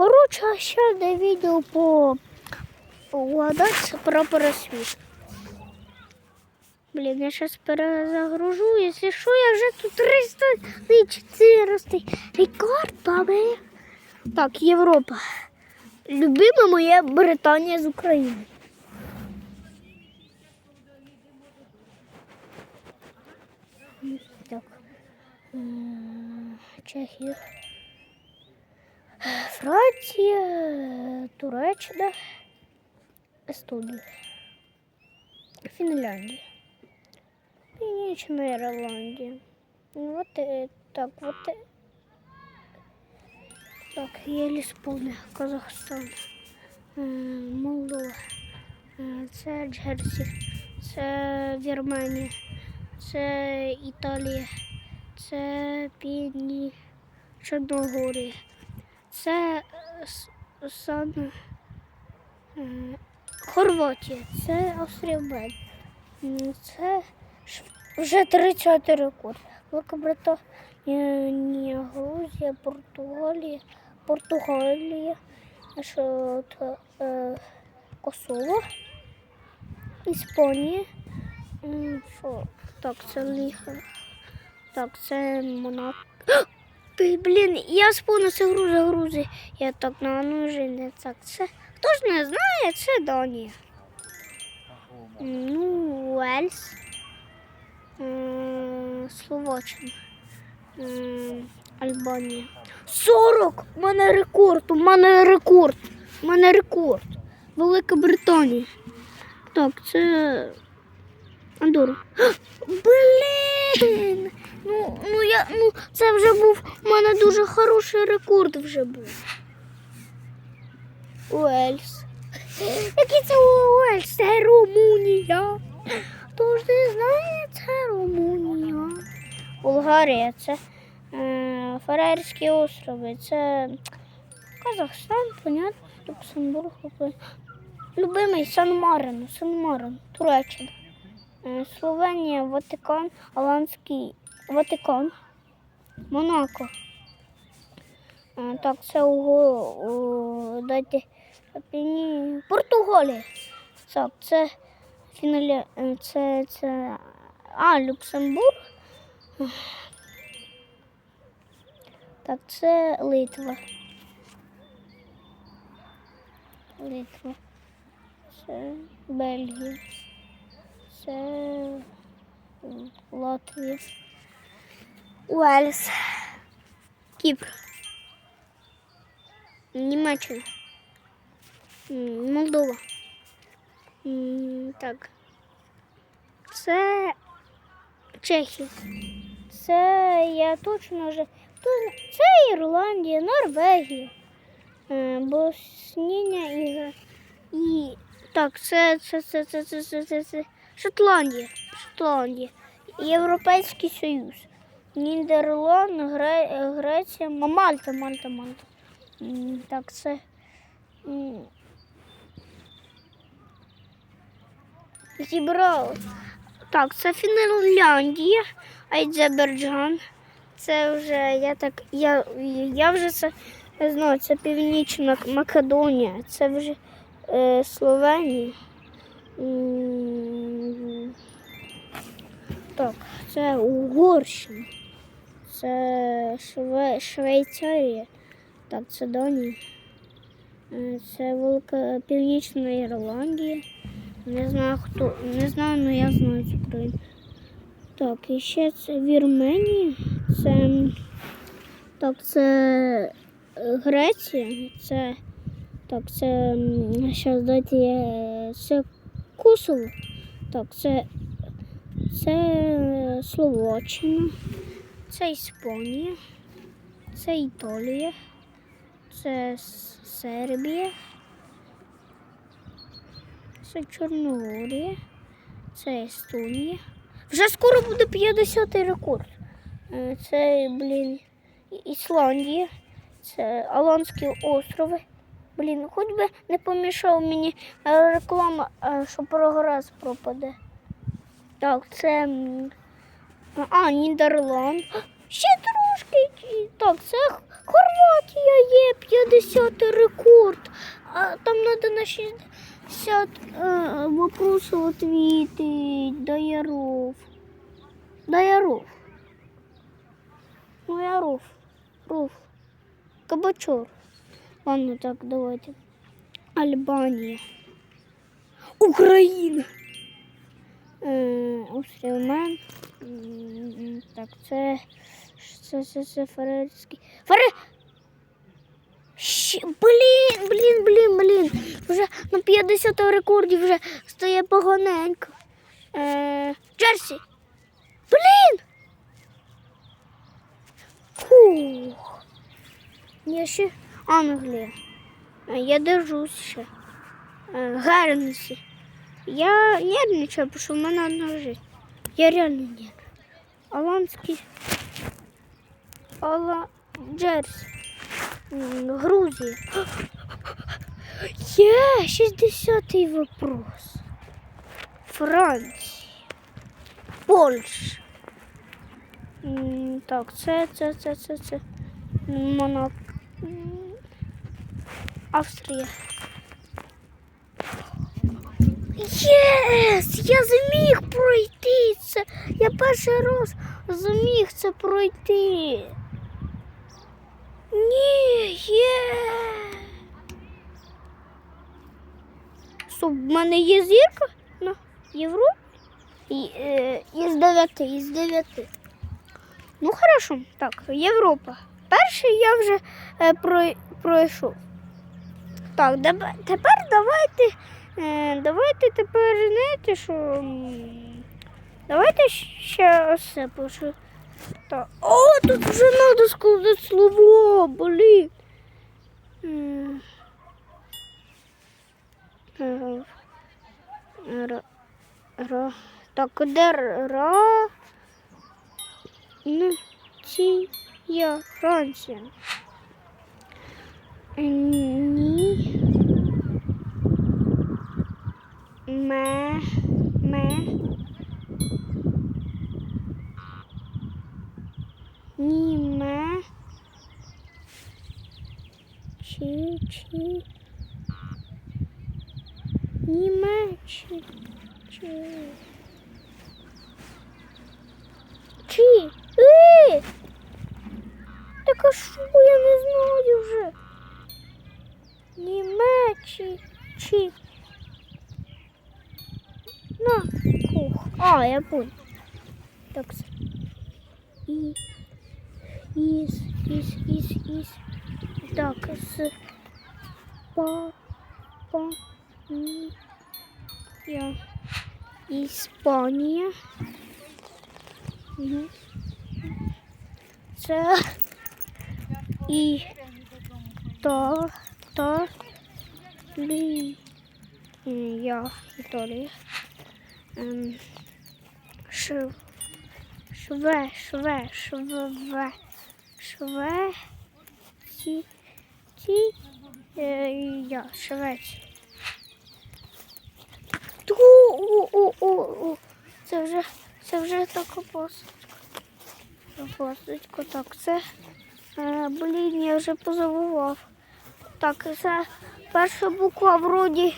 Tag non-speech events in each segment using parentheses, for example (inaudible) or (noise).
Коротше, ще одне відео по угадати про пересвіт. Блін, я зараз перезагружу. Якщо що, я вже тут 304 рекорд, баби. Так, Європа. Любима моя Британія з України. Так. Чехія. Франція, Туреччина, Естонія, Фінляндія, Північна Ірландія. Вот э, так, вот. э. Так, єлі сповнив Казахстан, е, Молдова, е, це Джерсі, це Вірменія, це Італія, це Півні, Чорногорія, це е, Сан е, Хорватія, це Австрія М, Це вже 30 рекорд. Великобританія, Грузія, Португалія, Португалія, е, Косово, Іспанія. Так, це ліха. Так, це Монако. Блін, я спону це грузи, грузи. Я так на не так. Це хто ж не знає, це Данія. Ну, Уельс. Словаччина. Альбанія. 40! У мене рекорд! У мене рекорд! У мене рекорд! Велика Британія. Так, це. Андора. (gasps) Блін! Ну, ну я, ну, це вже був. У мене дуже хороший рекорд вже був. Уельс. Який це Уельс? Це Румунія. Хто ж не знає, це Румунія. Болгарія, це е, Фарерські острови, це Казахстан, понятно, Люксембург. Любимий Сан-Марин, Сан-Марин, Туреччина. Е, Словенія, Ватикан, Аланський Ватикан, Монако. Так, це у, дайте Португалія. Так, це Фіналі... е, це, це А, Люксембург. Так, це Литва. Литва. Це Бельгія. Це Латвія. Уельс, Кіпр, Німеччина, Молдова. Так. Це Чехія. Це я точно вже. Це Ірландія, Норвегія, е, Боснія і і так, це це, це, це, це, це, це, Шотландія, Шотландія, Європейський Союз. Нідерланд, Гре, Греція, Мальта, Мальта, Мальта. Так, це. м, Зібрав. Так, це Фінляндія, Азербайджан. Це вже я так. Я, я вже це знаю, це Північна Македонія, це вже е, Словенія. Так, це Угорщина. Це Шве, Швейцарія. Так, це Данія. Е, Це Велика Північна Ірландія. Не знаю хто, не знаю, але я знаю цю країну. Так, і ще це Вірменія, це так, це е, Греція, це так, це зараз дайте я це Косово. Так, це, це Словаччина, це Іспанія, це Італія, це Сербія. Це Чорногорія, це Естонія. Вже скоро буде 50-й рекорд. Е, Це, блін, Ісландія, це Аланські острови. Блін, хоч би не помішав мені реклама, е, що прогрес пропаде. Так, це. А, Нідерланд. Ще трошки. Так, це Хорватія є 50 рекорд. А там треба на 60 е, вопросів відповідь. Даяров. Даяров. Ну, я ров. Ров. Кабачор. Ладно, так, давайте. Альбанія. Україна. Е. Так, це. Це, це, це Фарерський. Фаре... Блін, блін, блін, блін. Вже на 50 рекорді вже стає поганенько. Е, Джерсі. Блін! Фух. Я ще Англія. Е, Я держусь ще. Е, Гернсі. Я нервничаю, потому что у меня одна жизнь. Я реально нервничаю. Аланский. Ала... Джерси. М, Грузия. Є, 60-й вопрос. Франція. Польща. Так, це, це, це, це, це. Монак. М, Австрія. Єс! Я зміг пройти це. Я перший раз зміг це пройти. Ні, є. Стоп, в мене є зірка на Європі? І, е, із дев'яти, із дев'яти. Ну, хорошо. Так, Європа. Перший я вже е, прой- пройшов. Так, тепер давайте. Е, давайте тепер знаєте, що. Давайте ще пишу. Так. О, тут вже треба складати слово, блін. Ра. Так, де ра? Н. Ці. Я. Франція. Ні. Ме. Ме. Німе. Чи. Чи. Німеччина. Чи. Чи. Е! Так а що я не знаю вже. Німеччі. Чи. На. Ух. А, я понял. Так. І. Іс, іс, іс, іс. Так, с. Па. Па. Я. Іспанія. Мгм. Це. І. Та. Та. Лі. Я. Італія. Ем. Шв. Шве, шве, шве, шве, ті, ті, я, Швеція. Ту, о, о, о, о, це вже, це вже така посадка. Посадка, так, це, е, блін, я вже позабував. Так, це перша буква вроді,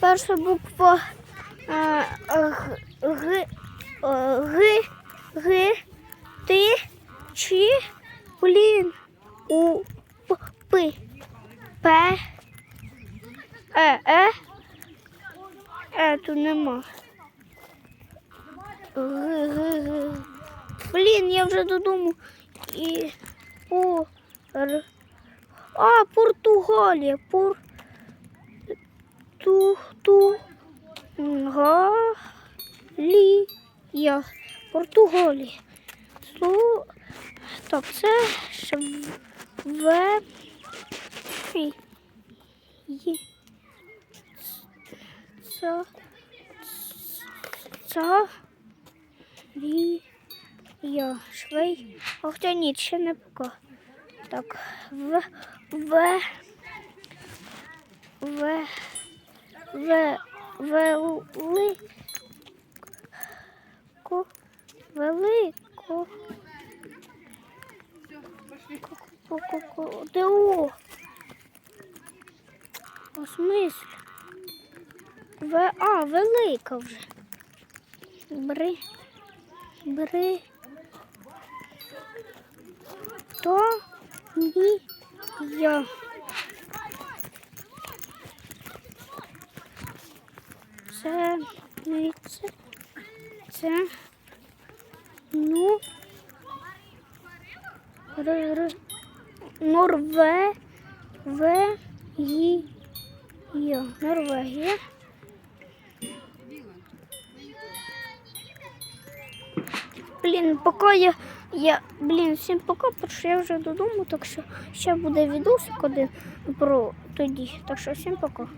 перша буква г, г, г, ти, чи, блін, у, п, пи, п, е, е, е, тут нема. Г, г, г. Блін, я вже додому і по, р, а, Португалія, пор, ту, ту, га, лі, я, Португалія. Сло... Так, це шве... Й... Ца... Ца... Рі... Я. Швей... А хоча ні, ще не пока. Так, в... В... В... В... Вели... Ко... Велико... ДО. У смислі? В... А, велика вже. Бери. Бери. То ні я. Це це. Це. Ну. Р, р, Норве. В. Ї. Я. Норвегія. Блін, поки я, я блін, всім пока, що я вже додому, так що ще буде відосик один про тоді. Так що всім пока.